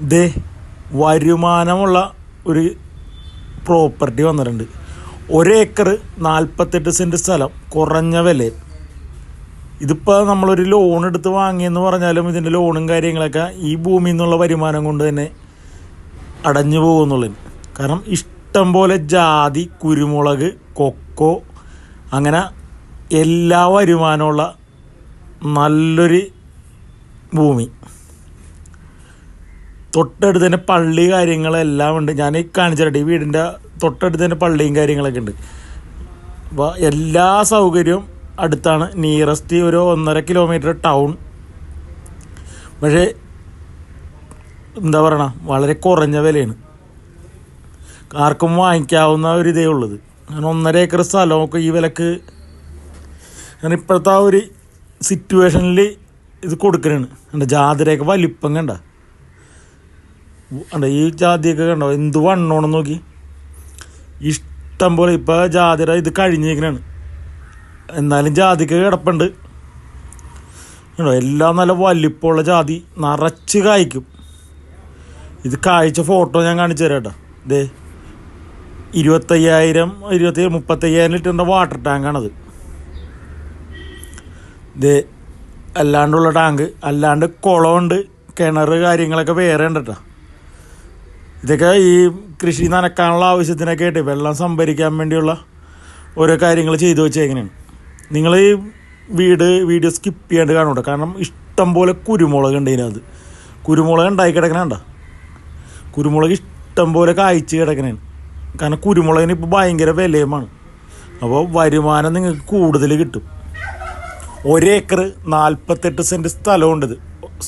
ദേ വരുമാനമുള്ള ഒരു പ്രോപ്പർട്ടി വന്നിട്ടുണ്ട്. ഒരേക്കർ നാൽപ്പത്തെട്ട് സെന്റ് സ്ഥലം കുറഞ്ഞ വില ഇതിപ്പോൾ നമ്മളൊരു ലോൺ എടുത്ത് വാങ്ങിയെന്ന് പറഞ്ഞാലും ഇതിന്റെ ലോണും കാര്യങ്ങളൊക്കെ ഈ ഭൂമിയിൽ നിന്നുള്ള വരുമാനം കൊണ്ട് തന്നെ അടഞ്ഞു പോകുന്നുള്ളത് കാരണം ഇഷ്ടം പോലെ ജാതി കുരുമുളക് കൊക്കോ അങ്ങനെ എല്ലാ വരുമാനമുള്ള നല്ലൊരു ഭൂമി. തൊട്ടടുത്ത് തന്നെ പള്ളി കാര്യങ്ങളെല്ലാം ഉണ്ട്. ഞാൻ കാണിച്ചിട്ട് ഈ വീടിന്റെ തൊട്ടടുത്ത് തന്നെ പള്ളിയും കാര്യങ്ങളൊക്കെ ഉണ്ട്. അപ്പോൾ എല്ലാ സൗകര്യവും അടുത്താണ്. നിയറസ്റ്റ് ഒരു ഒന്നര കിലോമീറ്റർ ടൗൺ. പക്ഷേ എന്താ പറയണ? വളരെ കുറഞ്ഞ വിലയാണ്. ആർക്കും വാങ്ങിക്കാവുന്ന ഒരു ഇതേ ഉള്ളത്. കാരണം ഒന്നര ഏക്കർ സ്ഥലമൊക്കെ ഈ വിലക്ക് കാരണം ഇപ്പോഴത്തെ ആ ഒരു സിറ്റുവേഷനിൽ ഇത് കൊടുക്കണാണ് എന്റെ ജാതിരയൊക്കെ വലിപ്പം കണ്ട? കണ്ട ഈ ജാതിയൊക്കെ കണ്ടോ? എന്ത് വണ്ണോണം നോക്കി. ഇഷ്ടം പോലെ ഇപ്പോൾ ജാതിര ഇത് കഴിഞ്ഞിരിക്കണാണ്. എന്നാലും ജാതിക്ക് കിടപ്പുണ്ട്. കണ്ടോ എല്ലാം നല്ല വലിപ്പമുള്ള ജാതി നിറച്ച് കായ്ക്കും. ഇത് കായ്ച്ച ഫോട്ടോ ഞാൻ കാണിച്ചു തരാം കേട്ടോ. ഇതേ ഇരുപത്തയ്യായിരം ഇരുപത്തി മുപ്പത്തയ്യായിരം ലിറ്ററിന്റെ വാട്ടർ ടാങ്കാണത് ഇതേ അല്ലാണ്ടുള്ള ടാങ്ക് അല്ലാണ്ട് കുളമുണ്ട് കിണർ കാര്യങ്ങളൊക്കെ വേറെ ഉണ്ട് കേട്ടോ. ഇതൊക്കെ ഈ കൃഷി നനക്കാനുള്ള ആവശ്യത്തിനൊക്കെ ആയിട്ട് വെള്ളം സംഭരിക്കാൻ വേണ്ടിയുള്ള ഓരോ കാര്യങ്ങൾ ചെയ്തു വെച്ചേങ്ങനെയാണ് നിങ്ങൾ ഈ വീട് വീഡിയോ സ്കിപ്പ് ചെയ്യാണ്ട് കാണൂട്ടോ. കാരണം ഇഷ്ടം പോലെ കുരുമുളക് ഉണ്ട് ഇതിനകത്ത്. കുരുമുളക് ഉണ്ടായി കിടക്കണണ്ട കുരുമുളക് ഇഷ്ടം പോലെ കായ്ച്ച് കിടക്കണേന് കാരണം കുരുമുളകിന് ഇപ്പോൾ ഭയങ്കര വിലയുമാണ്. അപ്പോൾ വരുമാനം നിങ്ങൾക്ക് കൂടുതൽ കിട്ടും. ഒരേക്കർ നാൽപ്പത്തെട്ട് സെന്റ് സ്ഥലമുണ്ട്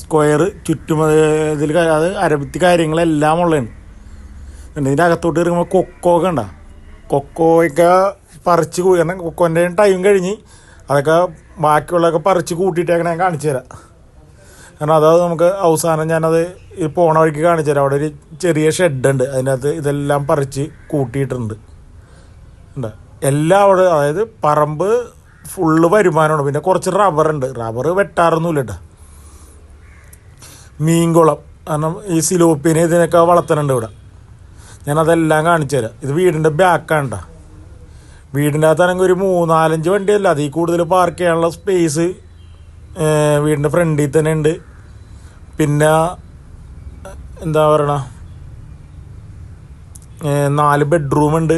സ്ക്വയർ ചുറ്റുമതിൽ അത് അരബത്തി കാര്യങ്ങളെല്ലാം ഉള്ളതാണ് ഇതിന്റെ അകത്തോട്ട് കയറുമ്പോൾ കൊക്കോ ഒക്കെ ഉണ്ട? കൊക്കോയൊക്കെ പറിച്ച് കൂടി കൊക്കോന്റെ ടൈം കഴിഞ്ഞ് അതൊക്കെ ബാക്കിയുള്ളതൊക്കെ പറിച്ച് കൂട്ടിയിട്ടേക്കണ ഞാൻ കാണിച്ചു തരാം. കാരണം അതായത് നമുക്ക് അവസാനം ഞാനത് പോണ വഴിക്ക് കാണിച്ചു തരാം. അവിടെ ഒരു ചെറിയ ഷെഡുണ്ട് ഉണ്ട്. അതിനകത്ത് ഇതെല്ലാം പറിച്ച് കൂട്ടിയിട്ടുണ്ട്. ഉണ്ട്? എല്ലാം അവിടെ അതായത് പറമ്പ് ഫുള്ള് വരുമാനമാണ്. പിന്നെ കുറച്ച് റബ്ബറുണ്ട് റബ്ബർ വെട്ടാറൊന്നുമില്ല കേട്ടോ. മീൻകുളം. കാരണം ഈ സിലോപ്പിനെ ഇതിനൊക്കെ വളർത്തുന്നുണ്ട് ഇവിടെ. ഞാനതെല്ലാം കാണിച്ചു തരാം ഇത് വീടിന്റെ ബാക്കാണ് കേട്ടോ വീടിന്റെ അകത്താണെങ്കിൽ ഒരു മൂന്നാലഞ്ച് വണ്ടിയല്ല? അതിൽ കൂടുതൽ പാർക്ക് ചെയ്യാനുള്ള സ്പേസ് വീടിന്റെ ഫ്രണ്ടിൽ തന്നെ ഉണ്ട്. പിന്നെ എന്താ പറയണ? നാല് ബെഡ്റൂം ഉണ്ട്.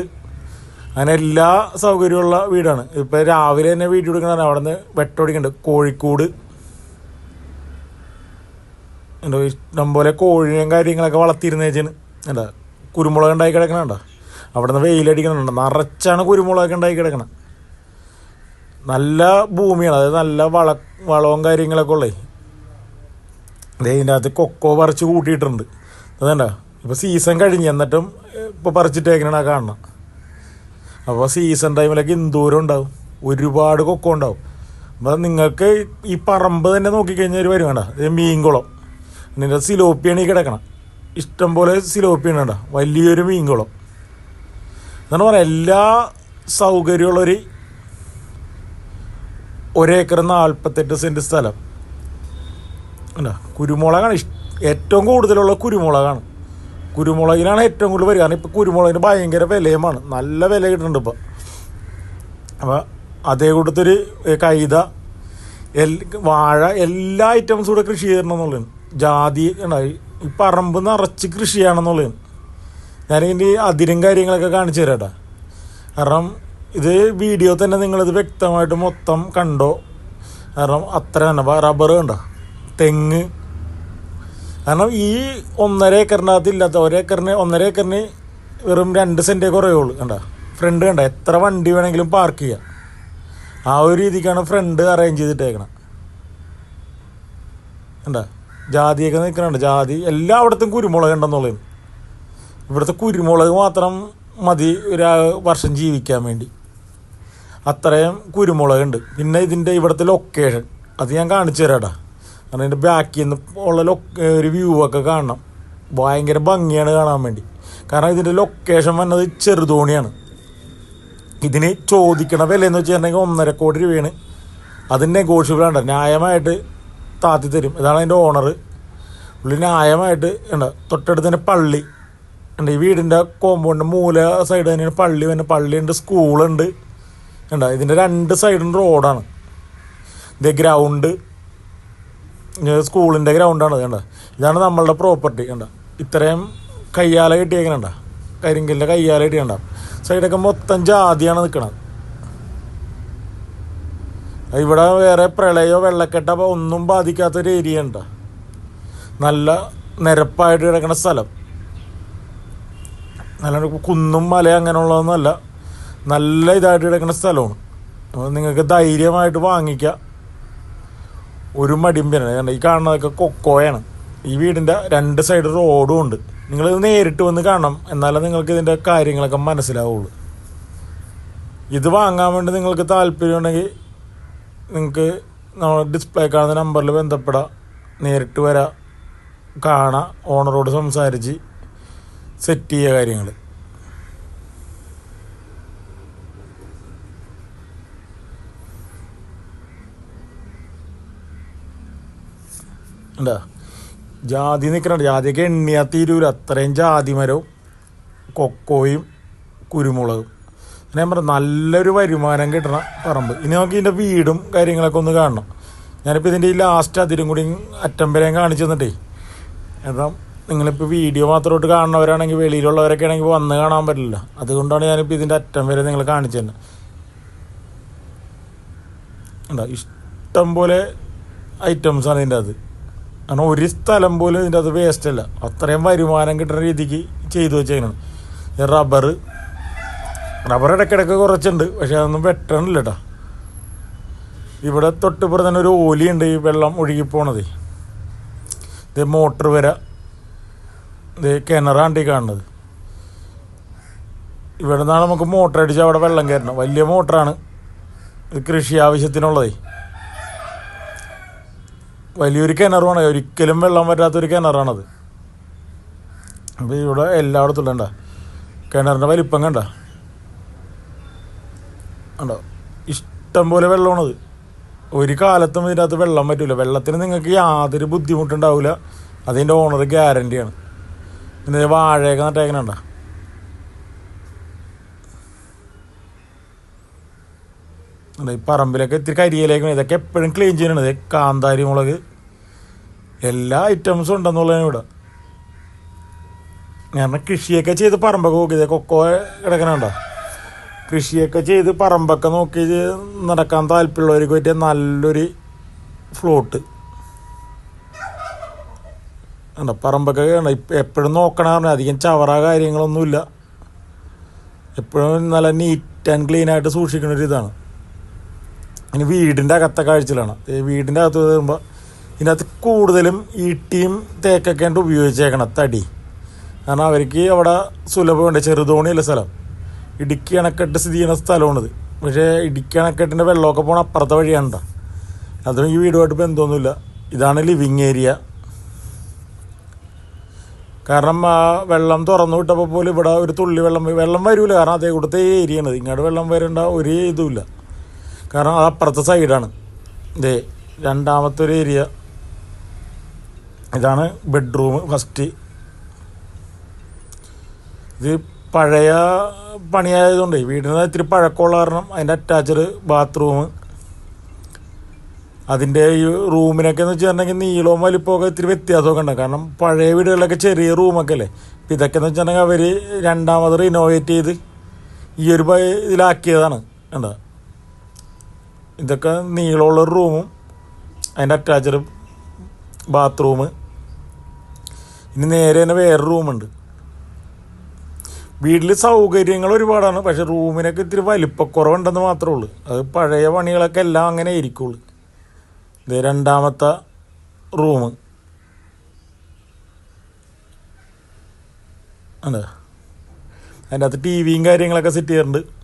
അങ്ങനെ എല്ലാ സൗകര്യമുള്ള വീടാണ്. ഇപ്പം രാവിലെ തന്നെ വീട്ടിൽ കൊടുക്കണ അവിടെ നിന്ന് വെട്ടോടിക്കുന്നുണ്ട് കോഴിക്കോട്. എന്താ ഇഷ്ടം പോലെ കോഴിയും കാര്യങ്ങളൊക്കെ വളർത്തിയിരുന്നേച്ചാണ് എന്താ? കുരുമുളക് ഉണ്ടായി കിടക്കണണ്ട? അവിടെ നിന്ന് വെയിലടിക്കുന്നുണ്ട്. നിറച്ചാണ് കുരുമുളകൊക്കെ ഉണ്ടായി കിടക്കണം. നല്ല ഭൂമിയാണ്. അതായത് നല്ല വള വളവും കാര്യങ്ങളൊക്കെ ഉള്ളേ. ഇതിന്റെ അകത്ത് കൊക്കോ പറിച്ച് കൂട്ടിയിട്ടുണ്ട്. അതണ്ട ഇപ്പോൾ സീസൺ കഴിഞ്ഞ്. എന്നിട്ടും ഇപ്പോൾ പറിച്ചിട്ടേക്കണ കാണണം അപ്പോൾ സീസൺ ടൈമിലൊക്കെ എന്തോരം ഉണ്ടാവും. ഒരുപാട് കൊക്കോ ഉണ്ടാവും. അപ്പോൾ നിങ്ങൾക്ക് ഈ പറമ്പ് തന്നെ നോക്കിക്കഴിഞ്ഞാൽ ഒരു വരും വേണ്ട. ഇത് മീൻകുളം. എന്നിട്ട് സിലോപ്പിയാണ് ഈ കിടക്കണം. ഇഷ്ടം പോലെ സിലോപ്പിയാണ് കേട്ടോ വലിയൊരു മീൻകുളം. എന്നാണ് പറയാം എല്ലാ സൗകര്യമുള്ളൊരു ഒരേക്കർ നാൽപ്പത്തെട്ട് സെന്റ് സ്ഥലം. അല്ല കുരുമുളകാണ് ഏറ്റവും കൂടുതലുള്ള കുരുമുളകാണ്. കുരുമുളകിനാണ് ഏറ്റവും കൂടുതൽ വരിക. കാരണം ഇപ്പോൾ കുരുമുളകിന് ഭയങ്കര വിലയുമാണ്. നല്ല വില കിട്ടുന്നുണ്ട് ഇപ്പോൾ അപ്പോൾ അതേ കൂട്ടത്തൊരു കൈത എൽ വാഴ എല്ലാ ഐറ്റംസും കൂടെ കൃഷി ചെയ്തിട്ടുണ്ടെന്നുള്ളതാണ് ജാതി ഉണ്ടായി പറമ്പ് നിറച്ച് കൃഷിയാണെന്നുള്ളത് ഞാനിതിന്റെ അതിരും കാര്യങ്ങളൊക്കെ കാണിച്ചു തരാട്ടാ. കാരണം ഇത് വീഡിയോ തന്നെ നിങ്ങളിത് വ്യക്തമായിട്ട് മൊത്തം കണ്ടോ? കാരണം അത്ര തന്നെ റബ്ബർ കണ്ടോ? തെങ്ങ്. കാരണം ഈ ഒന്നര ഏക്കറിനകത്ത് ഇല്ലാത്ത ഒരേക്കറിന് ഒന്നര ഏക്കറിന് വെറും രണ്ട് സെന്റേ കുറയുള്ളൂ കണ്ട. ഫ്രണ്ട് കണ്ട എത്ര വണ്ടി വേണമെങ്കിലും പാർക്ക് ചെയ്യാം. ആ ഒരു രീതിക്കാണ് ഫ്രണ്ട് അറേഞ്ച് ചെയ്തിട്ടേക്കണം. കണ്ട? ജാതിയൊക്കെ നിൽക്കുന്നുണ്ട് ജാതി എല്ലായിടത്തും കുരുമുളക് ഉണ്ടെന്നുള്ളത്. ഇവിടുത്തെ കുരുമുളക് മാത്രം മതി ഒരു വർഷം ജീവിക്കാൻ വേണ്ടി. അത്രയും കുരുമുളകുണ്ട് പിന്നെ ഇതിന്റെ ഇവിടുത്തെ ലൊക്കേഷൻ അത് ഞാൻ കാണിച്ചു തരാടാ. കാരണം ഇതിന്റെ ബാക്കിൽ നിന്ന് ഉള്ള ലൊ ഒരു വ്യൂ ഒക്കെ കാണണം. ഭയങ്കര ഭംഗിയാണ് കാണാൻ വേണ്ടി. കാരണം ഇതിന്റെ ലൊക്കേഷൻ വന്നത് ചെറുതോണിയാണ്. ഇതിന് ചോദിക്കണ വില എന്ന് വെച്ചിട്ടുണ്ടെങ്കിൽ ഒന്നര കോടി രൂപയാണ്. അത് നെഗോഷ്യബിൾ ആണ്. ന്യായമായിട്ട് താത്തി തരും ഇതാണ് അതിന്റെ ഓണർ പുള്ളി ന്യായമായിട്ട് ഉണ്ട്. തൊട്ടടുത്ത് തന്നെ പള്ളി ഉണ്ട്. ഈ വീടിന്റെ കോമ്പൗണ്ട് മൂല സൈഡ് തന്നെയാണ് പള്ളി പിന്നെ പള്ളിയുണ്ട് സ്കൂളുണ്ട് ഉണ്ട്. ഇതിന്റെ രണ്ട് സൈഡും റോഡാണ് ഇത് ഗ്രൗണ്ട് സ്കൂളിന്റെ ഗ്രൗണ്ടാണ് കണ്ട? ഇതാണ് നമ്മളുടെ പ്രോപ്പർട്ടി കണ്ട? ഇത്രയും കയ്യാല കിട്ടിയേക്കണണ്ട? കരിങ്കലിന്റെ കയ്യാല കിട്ടിയണ്ട സൈഡൊക്കെ മൊത്തം ജാതിയാണ് നിൽക്കണത് ഇവിടെ വേറെ പ്രളയോ വെള്ളക്കെട്ടോ ഒന്നും ബാധിക്കാത്തൊരു ഏരിയ ഉണ്ട്. നല്ല നിരപ്പായിട്ട് കിടക്കുന്ന സ്ഥലം. നല്ല കുന്നും മല അങ്ങനെയുള്ളതൊന്നുമല്ല നല്ല ഇതായിട്ട് കിടക്കുന്ന സ്ഥലമാണ്. അപ്പോൾ നിങ്ങൾക്ക് ധൈര്യമായിട്ട് വാങ്ങിക്കാം. ഒരു മടിമ്പിനാണ് കാരണം ഈ കാണുന്നതൊക്കെ കൊക്കോയാണ്. ഈ വീടിന്റെ രണ്ട് സൈഡ് റോഡും ഉണ്ട്. നിങ്ങൾ നേരിട്ട് വന്ന് കാണണം. എന്നാലേ നിങ്ങൾക്ക് ഇതിന്റെ കാര്യങ്ങളൊക്കെ മനസ്സിലാവുള്ളൂ. ഇത് വാങ്ങാൻ വേണ്ടി നിങ്ങൾക്ക് താല്പര്യമുണ്ടെങ്കിൽ നിങ്ങൾക്ക് നമ്മൾ ഡിസ്പ്ലേ കാണുന്ന നമ്പറിൽ ബന്ധപ്പെടാം. നേരിട്ട് വരാം. കാണാം. ഓണറോട് സംസാരിച്ച് സെറ്റ് ചെയ്യുക കാര്യങ്ങൾ ഉണ്ടാ ജാതി നിൽക്കണുണ്ട് ജാതിയൊക്കെ എണ്ണിയാ തീരൂല. അത്രയും ജാതി മരവും കൊക്കോയും കുരുമുളകും. ഞാൻ പറഞ്ഞു നല്ലൊരു വരുമാനം കിട്ടണ പറമ്പ്. ഇനി നമുക്ക് ഇതിന്റെ വീടും കാര്യങ്ങളൊക്കെ ഒന്ന് കാണണം. ഞാനിപ്പോൾ ഇതിന്റെ ഈ ലാസ്റ്റ് അതിരും കൂടി അറ്റം കാണിച്ചു തന്നിട്ടേ. എന്താ നിങ്ങളിപ്പോൾ വീഡിയോ മാത്രമായിട്ട് കാണുന്നവരാണെങ്കിൽ വെളിയിലുള്ളവരൊക്കെ ആണെങ്കിൽ വന്ന് കാണാൻ പറ്റില്ല. അതുകൊണ്ടാണ് ഞാനിപ്പോൾ ഇതിന്റെ അറ്റം വരെ നിങ്ങൾ കാണിച്ചു തന്നെ എന്താ ഇഷ്ടം പോലെ ഐറ്റംസാണ് ഇതിന്റെ അത്. കാരണം ഒരു സ്ഥലം പോലും ഇതിന്റെ അത് വേസ്റ്റ് അല്ല. അത്രയും വരുമാനം കിട്ടുന്ന രീതിക്ക് ചെയ്തു വെച്ചേക്കണം. റബ്ബർ റബ്ബർ ഇടയ്ക്കിടയ്ക്ക് കുറച്ചുണ്ട്. പക്ഷെ അതൊന്നും വെട്ടണില്ല കേട്ടോ ഇവിടെ തൊട്ടിപ്പുറം തന്നെ ഒരു ഓലിയുണ്ട് ഈ വെള്ളം ഒഴുകി ഇത് മോട്ടർ വര. ഇത് കിണറാണ്ട് കാണുന്നത്. ഇവിടെ നിന്നാണ് നമുക്ക് മോട്ടർ അടിച്ച് അവിടെ വെള്ളം കയറണം. വലിയ മോട്ടറാണ്. ഇത് കൃഷി ആവശ്യത്തിനുള്ളതേ. വലിയൊരു കിണറുമാണ്. ഒരിക്കലും വെള്ളം വരാത്തൊരു കിണറാണത്. അപ്പോൾ ഇവിടെ എല്ലായിടത്തും ഉള്ള കിണറിന്റെ വലിപ്പം കണ്ട. ഉണ്ടോ? ഇഷ്ടം പോലെ വെള്ളമാണത്. ഒരു കാലത്തും ഇതിനകത്ത് വെള്ളം പറ്റില്ല വെള്ളത്തിന് നിങ്ങൾക്ക് യാതൊരു ബുദ്ധിമുട്ടുണ്ടാവില്ല അതിന്റെ ഓണർ ഗ്യാരണ്ടിയാണ് പിന്നെ വാഴയൊക്കെ നട്ടേക്കണണ്ട ഈ പറമ്പിലൊക്കെ ഇത്തിരി കരിയിലേക്ക് ഇതൊക്കെ എപ്പോഴും ക്ലീൻ ചെയ്യണത് കാന്താരി മുളക്. എല്ലാ ഐറ്റംസും ഉണ്ടെന്നുള്ളതാണ് ഇവിടെ. ഞാൻ കൃഷിയൊക്കെ ചെയ്ത് പറമ്പൊക്കെ നോക്കിയത് കൊക്കോ കിടക്കണുണ്ടോ? കൃഷിയൊക്കെ ചെയ്ത് പറമ്പൊക്കെ നോക്കി നടക്കാൻ താല്പര്യമുള്ളവർക്ക് പറ്റിയ നല്ലൊരു ഫ്ലോട്ട് ഉണ്ട് പറമ്പൊക്കെ ഇപ്പം എപ്പോഴും നോക്കണ പറഞ്ഞാൽ അധികം ചവറ കാര്യങ്ങളൊന്നുമില്ല. എപ്പോഴും നല്ല നീറ്റ് ആൻഡ് ക്ലീൻ ആയിട്ട് സൂക്ഷിക്കുന്ന ഒരു ഇതാണ്. ഇനി വീടിന്റെ അകത്തെ കാഴ്ചയിലാണ്. വീടിന്റെ അകത്ത് വരുമ്പോൾ ഇതിനകത്ത് കൂടുതലും ഈട്ടിയും തേക്കൊക്കെ ഉണ്ട് ഉപയോഗിച്ചേക്കണം തടി. കാരണം അവർക്ക് അവിടെ സുലഭമുണ്ട് ചെറുതോണിയുള്ള സ്ഥലം. ഇടുക്കി അണക്കെട്ട് സ്ഥിതി ചെയ്യുന്ന സ്ഥലമാണിത്. പക്ഷേ ഇടുക്കി അണക്കെട്ടിന്റെ വെള്ളമൊക്കെ പോകണ അപ്പുറത്തെ വഴിയാണ് അതും ഈ വീടുമായിട്ട് ബന്ധമൊന്നുമില്ല. ഇതാണ് ലിവിങ് ഏരിയ. കാരണം ആ വെള്ളം തുറന്നു വിട്ടപ്പോൾ പോലും ഇവിടെ ഒരു തുള്ളി വെള്ളം വെള്ളം വരില്ല കാരണം അതേ കൂട്ടത്തെ ഏരിയയാണ്. ഇങ്ങോട്ട് വെള്ളം വരേണ്ട ഒരു ഇതുമില്ല. കാരണം അത് അപ്പുറത്തെ സൈഡാണ്. ഇതേ രണ്ടാമത്തെ ഒരു ഏരിയ. ഇതാണ് ബെഡ്റൂം ഫസ്റ്റ്. ഇത് പഴയ പണിയായതുകൊണ്ട് വീടിന് ഇത്തിരി പഴക്കമുള്ള കാരണം അതിന്റെ അറ്റാച്ച്ഡ് ബാത്റൂം അതിന്റെ ഈ റൂമിനൊക്കെ എന്ന് വെച്ചിട്ടുണ്ടെങ്കിൽ നീളവും വലിപ്പമൊക്കെ ഇത്തിരി വ്യത്യാസമൊക്കെ ഉണ്ട്. കാരണം പഴയ വീടുകളിലൊക്കെ ചെറിയ റൂമൊക്കെ അല്ലേ? ഇപ്പം ഇതൊക്കെ എന്ന് വെച്ചിട്ടുണ്ടെങ്കിൽ അവർ രണ്ടാമത് റിനോവേറ്റ് ചെയ്ത് ഈ ഒരു ഇതിലാക്കിയതാണ്. കണ്ടോ? ഇതൊക്കെ നീളമുള്ള റൂമും അതിന്റെ അറ്റാച്ച്ഡ് ബാത്റൂം ഇനി നേരെ തന്നെ വേറെ റൂമുണ്ട് വീട്ടിൽ സൗകര്യങ്ങൾ ഒരുപാടാണ്. പക്ഷെ റൂമിനൊക്കെ ഇത്തിരി വലിപ്പക്കുറവുണ്ടെന്ന് മാത്രമേ ഉള്ളൂ. അത് പഴയ പണികളൊക്കെ എല്ലാം അങ്ങനെ ആയിരിക്കുള്ളൂ. ഇത് രണ്ടാമത്തെ റൂം. അതെ. അതിന്റെ അകത്ത് ടി വിയും കാര്യങ്ങളൊക്കെ സെറ്റ് ചെയ്യാറുണ്ട്.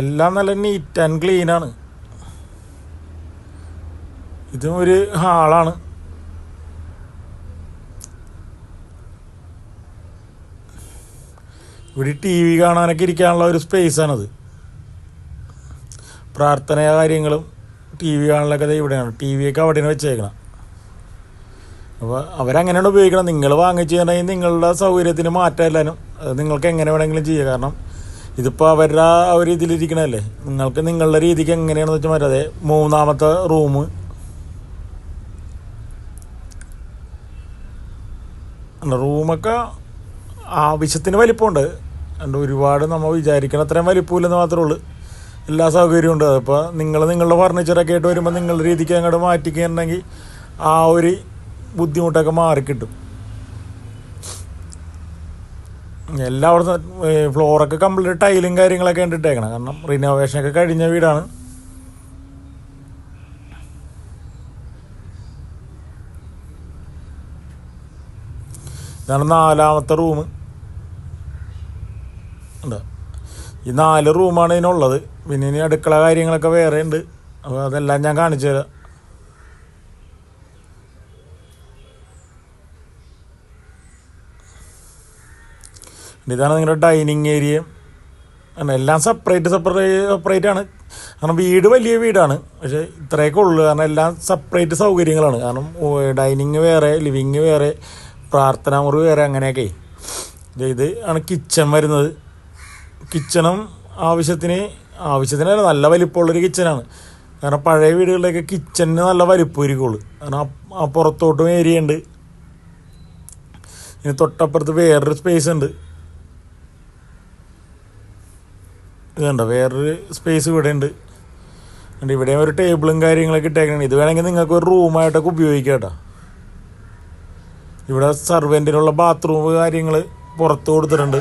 എല്ലാം നല്ല നീറ്റ് ആൻഡ് ക്ലീൻ ആണ്. ഇതും ഒരു ഹാളാണ്. ഇവിടെ ടി വി കാണാനൊക്കെ ഇരിക്കാനുള്ള ഒരു സ്പേസാണത് പ്രാർത്ഥന കാര്യങ്ങളും ടി വി കാണലൊക്കെ ഇവിടെയാണ്. ടി വിയൊക്കെ അവിടെ വെച്ചേക്കണം. അപ്പോൾ അവരങ്ങനെയാണ് ഉപയോഗിക്കണം. നിങ്ങൾ വാങ്ങിച്ചു കഴിഞ്ഞാൽ നിങ്ങളുടെ സൗകര്യത്തിന് മാറ്റം അത് നിങ്ങൾക്ക് എങ്ങനെ വേണമെങ്കിലും ചെയ്യുക കാരണം ഇതിപ്പോൾ അവരുടെ ആ ഒരു നിങ്ങൾക്ക് നിങ്ങളുടെ രീതിക്ക് എങ്ങനെയാണെന്ന് വെച്ചാൽ മാറ്റാം മൂന്നാമത്തെ റൂം. റൂമൊക്കെ ആവശ്യത്തിന് വലിപ്പമുണ്ട്. അതുകൊണ്ട് ഒരുപാട് നമ്മൾ വിചാരിക്കണ അത്രയും വലിപ്പമില്ലെന്ന് മാത്രമേ ഉള്ളൂ. എല്ലാ സൗകര്യവും ഉണ്ട്. അതിപ്പോൾ നിങ്ങൾ നിങ്ങളുടെ ഫർണിച്ചറൊക്കെ ആയിട്ട് വരുമ്പോൾ നിങ്ങളുടെ രീതിക്ക് അങ്ങോട്ട് മാറ്റിക്കുന്നുണ്ടെങ്കിൽ ആ ഒരു ബുദ്ധിമുട്ടൊക്കെ മാറിക്കിട്ടും. എല്ലായിടത്തും ഫ്ലോറൊക്കെ കംപ്ലീറ്റ് ടൈലും കാര്യങ്ങളൊക്കെ ഇട്ടിട്ടേക്കണം കാരണം റിനോവേഷനൊക്കെ കഴിഞ്ഞ വീടാണ്. ഇതാണ് നാലാമത്തെ റൂം ഉണ്ട്. ഈ നാല് റൂമാണ് ഇതിനുള്ളത്. പിന്നെ ഇനി അടുക്കള കാര്യങ്ങളൊക്കെ വേറെ ഉണ്ട് അപ്പോൾ അതെല്ലാം ഞാൻ കാണിച്ചു തരാം ഇതാണ് നിങ്ങളുടെ ഡൈനിങ് ഏരിയ എല്ലാം സെപ്പറേറ്റ് സെപ്പറേറ്റ് സെപ്പറേറ്റ് ആണ്. കാരണം വീട് വലിയ വീടാണ്. പക്ഷേ ഇത്രയൊക്കെ ഉള്ളൂ. കാരണം എല്ലാം സെപ്പറേറ്റ് സൗകര്യങ്ങളാണ്. കാരണം ഡൈനിങ് വേറെ ലിവിങ് വേറെ പ്രാർത്ഥനാ മുറി വേറെ അങ്ങനെയൊക്കെ. ഇത് ആണ് കിച്ചൺ വരുന്നത്. കിച്ചണും ആവശ്യത്തിന് ആവശ്യത്തിന് നല്ല വലിപ്പമുള്ളൊരു കിച്ചനാണ് കാരണം പഴയ വീടുകളിലൊക്കെ കിച്ചണിന് നല്ല വലിപ്പമായിരിക്കുള്ളൂ. കാരണം പുറത്തോട്ടും ഏരിയ ഉണ്ട്. ഇനി തൊട്ടപ്പുറത്ത് വേറൊരു സ്പേസ് ഉണ്ട്. ഇതുണ്ടോ വേറൊരു സ്പേസ് ഇവിടെ ഉണ്ട് അതുകൊണ്ട് ഇവിടെ ഒരു ടേബിളും കാര്യങ്ങളൊക്കെ ഇട്ടേക്കണം. ഇത് വേണമെങ്കിൽ നിങ്ങൾക്ക് ഒരു റൂമായിട്ടൊക്കെ ഉപയോഗിക്കാം കേട്ടോ. ഇവിടെ സർവെന്റിനുള്ള ബാത്റൂം കാര്യങ്ങൾ പുറത്ത് കൊടുത്തിട്ടുണ്ട്.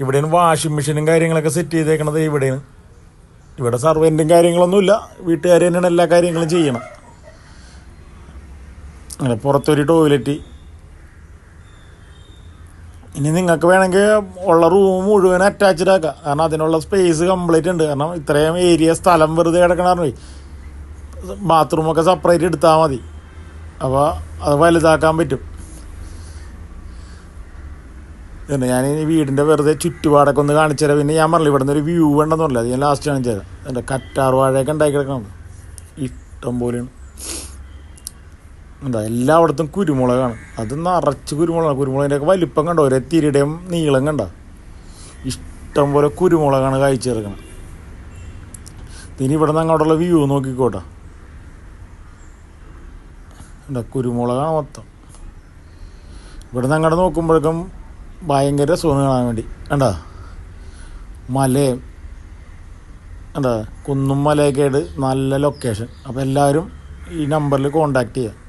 ഇവിടെയാണ് വാഷിംഗ് മെഷീനും കാര്യങ്ങളൊക്കെ സെറ്റ് ചെയ്തേക്കണത് ഇവിടെയാണ്. ഇവിടെ സർവന്റും കാര്യങ്ങളൊന്നുമില്ല. വീട്ടുകാർ തന്നെയാണ് എല്ലാ കാര്യങ്ങളും ചെയ്യണം. അങ്ങനെ പുറത്തൊരു ടോയ്ലറ്റ് ഇനി നിങ്ങൾക്ക് വേണമെങ്കിൽ ഉള്ള റൂം മുഴുവൻ അറ്റാച്ച്ഡ് ആക്കാം. കാരണം അതിനുള്ള സ്പേസ് കംപ്ലീറ്റ് ഉണ്ട്. കാരണം ഇത്രയും ഏരിയ സ്ഥലം വെറുതെ കിടക്കണമെന്ന് ബാത്റൂമൊക്കെ സെപ്പറേറ്റ് എടുത്താൽ മതി. അപ്പോൾ അത് വലുതാക്കാൻ പറ്റും. പിന്നെ ഞാൻ ഈ വീടിന്റെ വെറുതെ ചുറ്റുപാടൊക്കെ ഒന്ന് കാണിച്ചു തരാം. പിന്നെ ഞാൻ പറഞ്ഞു ഇവിടെ നിന്ന് ഒരു വ്യൂ ഉണ്ടെന്ന് പറഞ്ഞില്ല? അത് ഞാൻ ലാസ്റ്റ് കാണിച്ചു തരാം. എന്റെ കറ്റാർ വാഴയൊക്കെ ഉണ്ടാക്കി കിടക്കണം ഇഷ്ടം പോലെയാണ്. എന്താ എല്ലായിടത്തും കുരുമുളകാണ്. അത് നിറച്ച് കുരുമുളകാണ്. കുരുമുളകിന്റെ ഒക്കെ വലിപ്പം കണ്ടോ? ഒരേ തിരിയുടെയും നീളം കണ്ട? ഇഷ്ടം പോലെ കുരുമുളകാണ് കായ്ച്ചു ഇനി ഇവിടെ നിന്ന് അങ്ങോട്ടുള്ള വ്യൂ നോക്കിക്കോട്ടെ. എന്താ കുരുമുളകാണ് മൊത്തം. ഇവിടെ നിന്ന് അങ്ങോട്ട് നോക്കുമ്പോഴേക്കും ഭയങ്കര രസമാണ് കാണാൻ വേണ്ടി. കണ്ടാ? മലയും എന്താ കുന്നും മലയൊക്കെ ആയിട്ട് നല്ല ലൊക്കേഷൻ അപ്പോൾ എല്ലാവരും ഈ നമ്പറിൽ കോണ്ടാക്ട് ചെയ്യുക